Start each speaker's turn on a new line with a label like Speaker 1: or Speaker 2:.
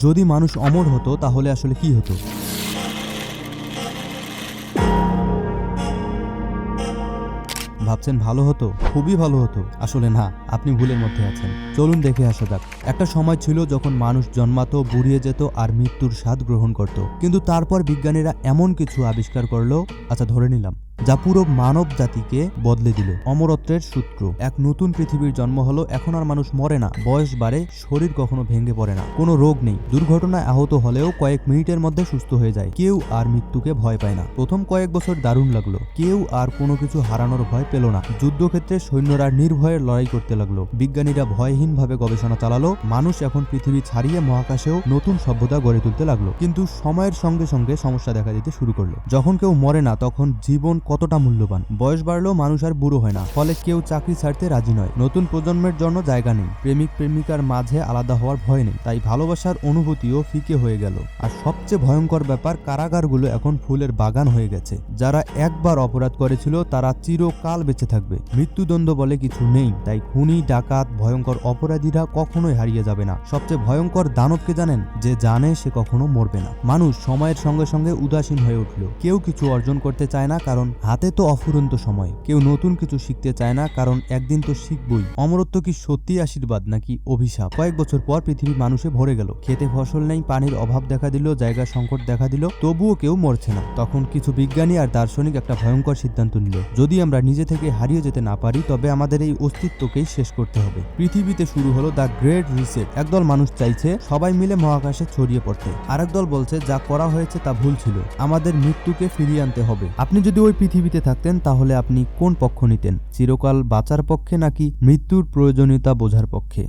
Speaker 1: যদি মানুষ অমর হতো, তাহলে আসলে কি হতো? ভাবছেন ভালো হতো? খুবই ভালো হতো। আসলে না, আপনি ভুলের মধ্যে আছেন। চলুন দেখে আসা যাক। একটা সময় ছিল যখন মানুষ জন্মাতো, বুড়িয়ে যেত আর মৃত্যুর স্বাদ গ্রহণ করত। কিন্তু তারপর বিজ্ঞানীরা এমন কিছু আবিষ্কার করল আচ্ছা ধরে নিলাম। যা পুরো মানব জাতিকে বদলে দিল। অমরত্বের সূত্র। এক নতুন পৃথিবীর জন্ম হলো, এখন আর মানুষ মরে না। বয়স বাড়ে, শরীর কখনো ভেঙে পড়ে না। কোনো রোগ নেই। দুর্ঘটনায় আহত হলেও কয়েক মিনিটের মধ্যে সুস্থ হয়ে যায়। কেউ আর মৃত্যুকে ভয় পায় না। প্রথম কয়েক বছর দারুণ লাগল। কেউ আর কোনো কিছু হারানোর ভয় পেল না। যুদ্ধক্ষেত্রে সৈন্যরা নির্ভয়ে লড়াই করতে লাগল। বিজ্ঞানীরা ভয়হীনভাবে গবেষণা চালালো, মানুষ এখন পৃথিবী ছাড়িয়ে মহাকাশেও নতুন সভ্যতা গড়ে তুলতে লাগল। কিন্তু সময়ের সঙ্গে সঙ্গে সমস্যা দেখা দিতে শুরু করল। যখন কেউ মরে না, তখন জীবন কতটা মূল্যবান? বয়স বাড়লেও মানুষ আর বুড়ো হয় না, ফলে কেউ চাকরি ছাড়তে রাজি নয়। নতুন প্রজন্মের জন্য জায়গা নেই, প্রেমিক প্রেমিকার মাঝে আলাদা হওয়ার ভয় নেই, তাই ভালোবাসার অনুভূতিও ফিকে হয়ে গেল। আর সবচেয়ে ভয়ঙ্কর ব্যাপার, কারাগারগুলো এখন ফুলের বাগান হয়ে গেছে। যারা একবার অপরাধ করেছিল, তারা চিরকাল বেঁচে থাকবে। মৃত্যুদণ্ড বলে কিছু নেই, তাই খুনি, ডাকাত, ভয়ঙ্কর অপরাধীরা কখনোই হারিয়ে যাবে না। সবচেয়ে ভয়ঙ্কর দানবকে জানেন, যে জানে সে কখনো মরবে না। মানুষ সময়ের সঙ্গে সঙ্গে উদাসীন হয়ে উঠল। কেউ কিছু অর্জন করতে চায় না, কারণ হাতে তো অফুরন্ত সময়। কেউ নতুন কিছু শিখতে চায় না, কারণ একদিন তো শিখবই। অমরত্ব কি সত্যি আশীর্বাদ নাকি অভিশাপ? কয়েক বছর পর পৃথিবী মানুষে ভরে গেল। খেতে ফসল নেই, পানির অভাব দেখা দিল জায়গা সংকট দেখা দিল, তবুও কেউ মরছে না। তখন কিছু বিজ্ঞানী আর দার্শনিক একটা ভয়ঙ্কর সিদ্ধান্ত নিল। যদি আমরা নিজে থেকে হারিয়ে যেতে না পারি, তবে আমাদের এই অস্তিত্বকেই শেষ করতে হবে। পৃথিবীতে শুরু হলো দ্য গ্রেট রিসেট। একদল মানুষ চাইছে সবাই মিলে মহাকাশে ছড়িয়ে পড়তে। আরেক দল বলছে, যা করা হয়েছে তা ভুল ছিল। আমাদের মৃত্যুকে ফিরিয়ে আনতে হবে। আপনি যদি ওই পৃথিবীতে থাকতেন, তাহলে আপনি কোন পক্ষ নিতেন? চিরকাল বাঁচার পক্ষে নাকি মৃত্যুর প্রয়োজনীয়তা বোঝার পক্ষে?